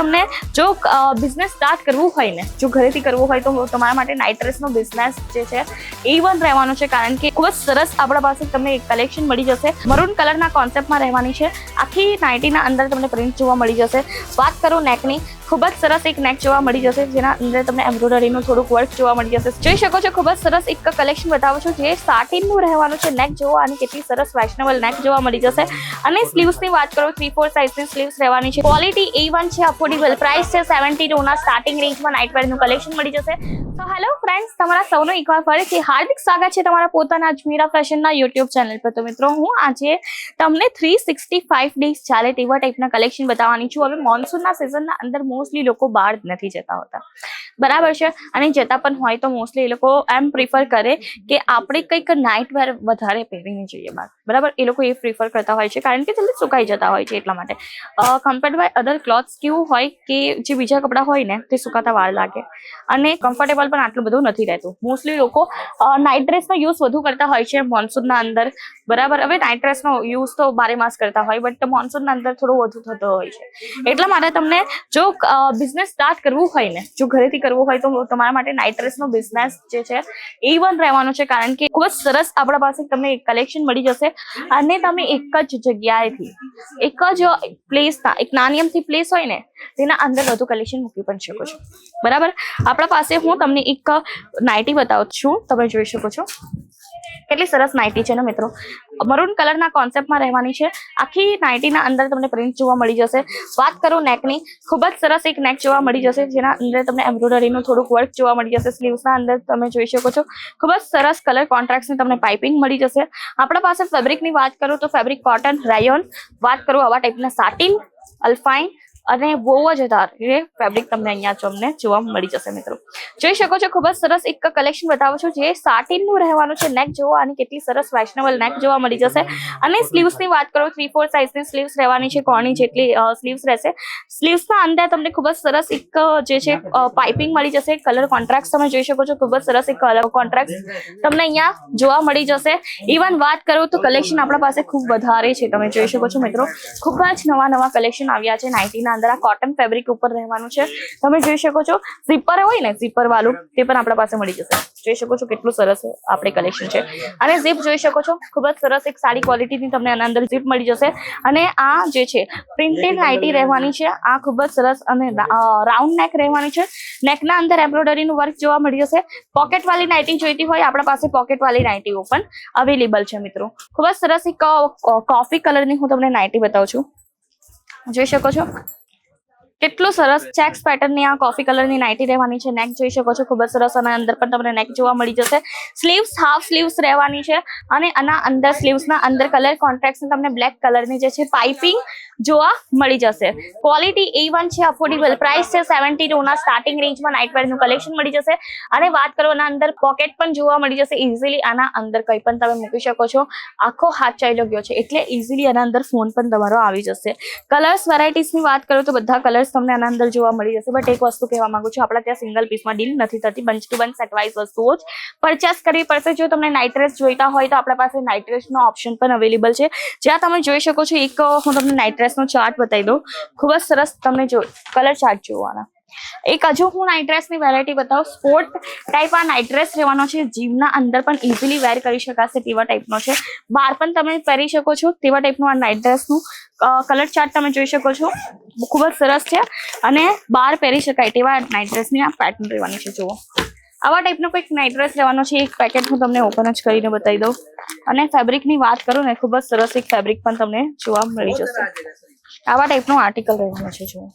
તમને જો business start કરવું હોય ને, જો ઘરેથી કરવું હોય તો તમારા માટે નાઇટ ડ્રેસનો બિઝનેસ જે છે એ વન રહેવાનો છે. કારણ કે ખૂબ જ સરસ આપણા પાસે તમને કલેક્શન મળી જશે. મરૂન કલરના કોન્સેપ્ટમાં રહેવાની છે. આખી નાઇટીના અંદર તમને પ્રિન્ટ જોવા મળી જશે. વાત કરું નેકની ખૂબ જ સરસ એક નેક જોવા મળી જશે, જેના અંદર તમને એમ્બ્રોઇડરીનું થોડુંક વર્ક જોવા મળી જશે. જોઈ શકો છો, ખૂબ જ સરસ એક કલેક્શન બતાવું છું, જે સાટીનનું રહેવાનું છે નેક જોવા, અને કેટલી સરસ ફેશનેબલ નેક જોવા મળી જશે. અને સ્લીવ્સની વાત કરું થ્રી ફોર સાઇઝની સ્લીવ્સ રહેવાની છે. ક્વોલિટી એ વન છે અફોર્ડેબલ પ્રાઇસ છે સેવન્ટી ટુના સ્ટાર્ટિંગ રેન્જમાં નાઇટ વેરનું કલેક્શન મળી જશે. તો હેલો ફ્રેન્ડ્સ તમારા સૌનું એકવાર ફરીથી હાર્દિક સ્વાગત છે તમારા પોતાના અજમીરા ફેશનના યુટ્યુબ ચેનલ પર. તો મિત્રો, હું આજે તમને થ્રી સિક્સટી ફાઇવ ડેઝ ચાલે તેવા ટાઈપના કલેક્શન બતાવવાની છું. હવે મોન્સૂનના સિઝનના અંદર મોસ્ટલી લોકો બહાર નથી જતા હોતા. બરાબર છે? અને જતા પણ હોય તો મોસ્ટલી એ લોકો એમ પ્રિફર કરે કે આપણે કંઈક નાઇટ વેર વધારે પહેરીને જઈએ બહાર. બરાબર? એ લોકો એ પ્રિફર કરતા હોય છે. કારણ કે જલ્દી સુકાઈ જતા હોય છે એટલા માટે. કમ્પેર્ડ બાય અધર ક્લોથ્સ કેવું હોય કે જે બીજા કપડાં હોય ને તે સુકાતા વાર લાગે. અને કમ્ફર્ટેબલ પણ આટલું બધું નથી રહેતું. મોસ્ટલી લોકો નાઇટ ડ્રેસનો યુઝ વધુ કરતા હોય છે મોન્સૂનના અંદર. બરાબર? હવે નાઇટ ડ્રેસનો યુઝ તો બારે માસ કરતા હોય બટ મોન્સૂનના અંદર થોડો વધુ થતો હોય છે. એટલા માટે તમને જો બિઝનેસ સ્ટાર્ટ કરવું હોય ને, જો ઘરેથી કરવું હોય તો તમારા માટે નાઇટ્રેસ નો બિઝનેસ જે છે, એ વન રહેવાનો છે. કારણ કે ખૂબ જ સરસ આપણા પાસે તમને કલેક્શન મળી જશે. અને તમે એક જ જગ્યાએથી, એક જ પ્લેસના એક નાની અમથી પ્લેસ હોય ને, તેના અંદર વધુ કલેક્શન મૂકી પણ શકો છો. બરાબર? આપણા પાસે હું તમને એક નાઇટી બતાવું છું. તમે જોઈ શકો છો. કેટલી સરસ નાઇટી છે ને મિત્રો? મરૂન કલરના કોન્સેપ્ટમાં રહેવાની છે. આખી નાઇટીના અંદર તમને પ્રિન્ટ જોવા મળી જશે. વાત કરું નેકની ખૂબ જ સરસ એક નેક જોવા મળી જશે, જેના અંદર તમને એમ્બ્રોઇડરીનું થોડુંક વર્ક જોવા મળી જશે. સ્લીવ્સના અંદર તમે જોઈ શકો છો. ખૂબ જ સરસ કલર કોન્ટ્રાક્ટની તમને પાઇપિંગ મળી જશે. આપણા પાસે ફેબ્રિકની વાત કરું તો ફેબ્રિક કોટન રાયોન વાત કરું આવા ટાઈપના સાટિન અલ્ફાઇન અને બહુ જ વધારે ફેબ્રિક તમને અહીંયા તમને જોવા મળી જશે મિત્રો. જોઈ શકો છો, ખૂબ જ સરસ એક કલેક્શન બતાવું છું જે સાટિનનું રહેવાનું છે. નેક જોવા અને કેટલી સરસ ફેશનેબલ નેક જોવા મળી જશે. અને સ્લીવ્સની વાત કરો થ્રી ફોર સાઇઝની સ્લીવ્સ રહેવાની છે, કોની જેટલી સ્લીવ્સ રહેશે. સ્લીવ્સના અંદર તમને ખૂબ જ સરસ એક જે છે પાઇપિંગ મળી જશે. કલર કોન્ટ્રાક્ટ તમે જોઈ શકો છો, ખૂબ જ સરસ એક કલર કોન્ટ્રાક્ટ તમને અહીંયા જોવા મળી જશે. ઇવન વાત કરું તો કલેક્શન આપણા પાસે ખૂબ વધારે છે, તમે જોઈ શકો છો મિત્રો. ખૂબ જ નવા નવા કલેક્શન આવ્યા છે નાઇટીના અંદર આ કોટન ફેબ્રિક ઉપર રહેવાનું છે. તમે જોઈ શકો છો ઝીપર હોય ને ઝીપર વાળું, તે પણ આપણા પાસે મળી જશે. જોઈ શકો છો કેટલું સરસ આપણે કલેક્શન છે. અને ઝીપ જોઈ શકો છો, ખૂબ જ સરસ એક સારી ક્વોલિટીની તમને આના અંદર ઝીપ મળી જશે. અને આ જે છે પ્રિન્ટેડ નાઇટી રહેવાની છે. આ ખૂબ જ સરસ અને રાઉન્ડ નેક રહેવાની છે. નેકના અંદર એમ્બ્રોઇડરીનું વર્ક જોવા મળી જશે. પોકેટ વાળી નાઇટી જોઈતી હોય, આપણા પાસે પોકેટ વાળી નાઇટીઓ પણ અવેલેબલ છે મિત્રો. ખૂબ જ સરસ એક કોફી કલરની હું તમને નાઇટી બતાવું છું. જોઈ શકો છો કેટલું સરસ ચેક્સ પેટર્નની આ કોફી કલરની નાઇટી રહેવાની છે. નેક જોઈ શકો છો, ખૂબ જ સરસ અને અંદર પણ તમને નેક જોવા મળી જશે. સ્લીવ્સ હાફ સ્લીવ્સ રહેવાની છે અને આના અંદર સ્લીવ્સના અંદર કલર કોન્ટ્રાક્ટ તમને બ્લેક કલરની જે છે પાઇપિંગ જોવા મળી જશે. ક્વોલિટી એ વન છે અફોર્ડેબલ પ્રાઇસ છે સેવન્ટી ટુના સ્ટાર્ટિંગ રેન્જમાં નાઇટ વેરનું કલેક્શન મળી જશે. અને વાત કરો આના અંદર પોકેટ પણ જોવા મળી જશે ઇઝીલી આના અંદર કંઈ પણ તમે મૂકી શકો છો. આખો હાથ ચાલ્યો ગયો છે. એટલે ઇઝીલી આના અંદર ફોન પણ તમારો આવી જશે. કલર્સ વેરાયટીઝની વાત કરો તો બધા કલર્સ તમને આના અંદર જોવા મળી જશે. બટ એક વસ્તુ કહેવા માંગુ છું, આપણા ત્યાં સિંગલ પીસમાં ડીલ નથી થતી. બંચ ટુ બંચ સેટવાઇઝ વસ્તુઓ જ પરચેસ કરવી પડશે. જો તમને નાઇટ ડ્રેસ જોઈતા હોય, તો આપણા પાસે નાઇટ ડ્રેસનો ઓપ્શન પણ અવેલેબલ છે. જ્યાં તમે જોઈ શકો છો, એક હું તમને નાઇટ ડ્રેસનો ચાર્ટ બતાવી દઉં. ખૂબ જ સરસ તમને જો કલર ચાર્ટ જોવાના. એક હજુ હું નાઇટ ડ્રેસની વેરાયટી બતાવું. સ્પોર્ટ ટાઈપ આ નાઇટ ડ્રેસ રહેવાનો છે. જીમના અંદર પણ ઇઝીલી વેર કરી શકાશે તેવા ટાઈપનો છે. બહાર પણ તમે પહેરી શકો છો તેવા ટાઈપનું આ નાઇટ ડ્રેસનું કલર ચાર્ટ તમે જોઈ શકો છો. ખૂબ જ સરસ છે. અને બહાર પહેરી શકાય તેવા નાઇટ ડ્રેસની આ પેટર્ન રહેવાની છે. જુઓ. આવા ટાઈપનો કંઈક નાઇટ ડ્રેસ છે. એક પેકેટ હું તમને ઓપન જ કરીને બતાવી દઉં. અને ફેબ્રિકની વાત કરું ને, ખૂબ જ સરસ એક ફેબ્રિક પણ તમને જોવા મળી જશે. આવા ટાઈપનું આર્ટિકલ રહેવાનું છે. જુઓ.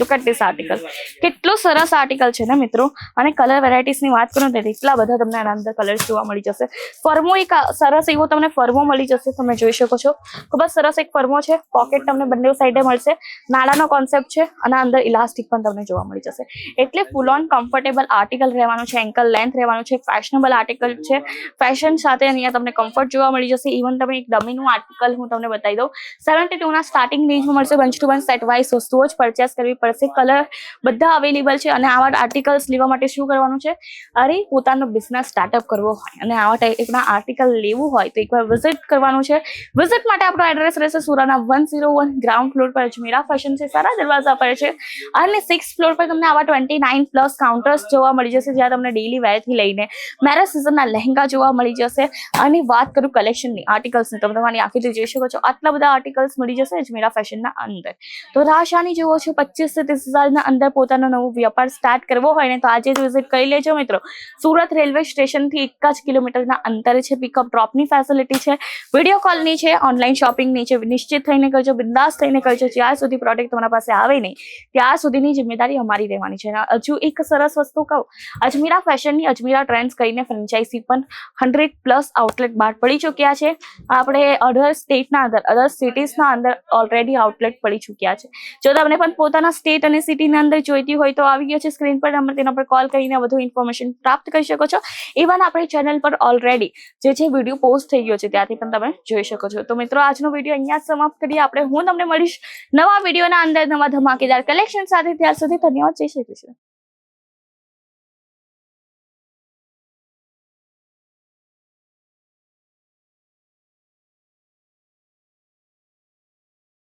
લુક એટ ધીસ આર્ટિકલ કેટલો સરસ આર્ટિકલ છે ને મિત્રો? અને કલર વેરાયટીસની વાત કરું તો એટલા બધા તમને આના અંદર કલર્સ જોવા મળી જશે. ફર્મો એક સરસ એવો તમને ફર્મો મળી જશે, તમે જોઈ શકો છો. ખૂબ જ સરસ એક ફર્મો છે. પોકેટ તમને બંને સાઈડે મળશે. નાળાનો કોન્સેપ્ટ છે, અને અંદર ઇલાસ્ટિક પણ તમને જોવા મળી જશે. એટલે ફૂલ ઓન કમ્ફર્ટેબલ આર્ટિકલ રહેવાનું છે એન્કલ લેન્થ રહેવાનું છે ફેશનેબલ આર્ટિકલ છે. ફેશન સાથે અહીંયા તમને કમ્ફર્ટ જોવા મળી જશે. ઇવન તમે એક ડમીનું આર્ટિકલ હું તમને બતાવી દઉં. સેવન્ટી ટુના સ્ટાર્ટિંગ રેન્જમાં મળશે. One two one set wise વસ્તુઓ જ પરચેસ કરવી પડશે. કલર બધા અવેલેબલ છે અને આવા આર્ટિકલ્સ લેવા માટે શું કરવાનું છે? અરે, પોતાનો બિઝનેસ સ્ટાર્ટઅપ કરવો હોય અને આવા ટાઈપના આર્ટિકલ લેવું હોય તો એકવાર વિઝિટ કરવાનું છે. વિઝિટ માટે આપણો એડ્રેસ રહેશે Surana one zero one ground floor પર અજમેરા ફેશન છે. સારા દરવાજા પર છે. અને સિક્સ ફ્લોર પર તમને આવા ટ્વેન્ટી નાઇન પ્લસ કાઉન્ટર્સ જોવા મળી જશે જ્યાં તમને ડેલી વેરથી લઈને મેરેજ સિઝનના લહેંગા જોવા મળી જશે. અને વાત કરું કલેક્શનની આર્ટિકલ્સની તમે તમારી આંખીથી જોઈ શકો છો. આટલા બધા આર્ટિકલ્સ મળી જશે અજમેરા ફેશનના અંદર. તો રાશાની જેવો છો પચીસથી ત્રીસ હજારના અંદર પોતાનો નવો વ્યાપાર સ્ટાર્ટ કરવો હોય ને તો આજે જ વિઝિટ કરી લેજો મિત્રો. સુરત રેલવે સ્ટેશનથી એક જ કિલોમીટરના અંતરે છે પિકઅપ ડ્રોપની ફેસિલિટી છે. વીડિયો કોલની છે ઓનલાઈન શોપિંગની છે. નિશ્ચિત થઈને કરજો, બિંદાસ થઈને કરજો. જ્યાં સુધી પ્રોડક્ટ તમારા પાસે આવે નહીં, ત્યાં સુધીની જિમ્મેદારી અમારી રહેવાની છે. હજુ એક સરસ વસ્તુ કહું, અજમીરા ફેશનની અજમીરા ટ્રેન્ડ્સ કરીને ફ્રેન્ચાઇઝી પણ હંડ્રેડ પ્લસ આઉટલેટ બહાર પડી ચૂક્યા છે. આપણે અધર સ્ટેટના અંદર અધર સિટીઝના અંદર ઓલરેડી આઉટલેટ પડી ચૂક્યા છે. જો તમને પણ પોતાના સ્ટેટ અને સિટીની અંદર જોઈતી હોય તો આવી ગયો છે સ્ક્રીન પર. નંબર તેના પર કોલ કરીને વધુ ઇન્ફોર્મેશન પ્રાપ્ત કરી શકો છો. ઇવન આપણી ચેનલ પર ઓલરેડી જે છે વીડિયો પોસ્ટ થઈ ગયો છે, ત્યાંથી પણ તમે જોઈ શકો છો. તો મિત્રો, આજનો વીડિયો અહીંયા સમાપ્ત કરીએ. આપણે હું તમને મળીશ નવા વિડીયોના અંદર નવા ધમાકેદાર કલેક્શન સાથે. ત્યાર સુધી ધન્યવાદ. જય શ્રી કૃષ્ણ.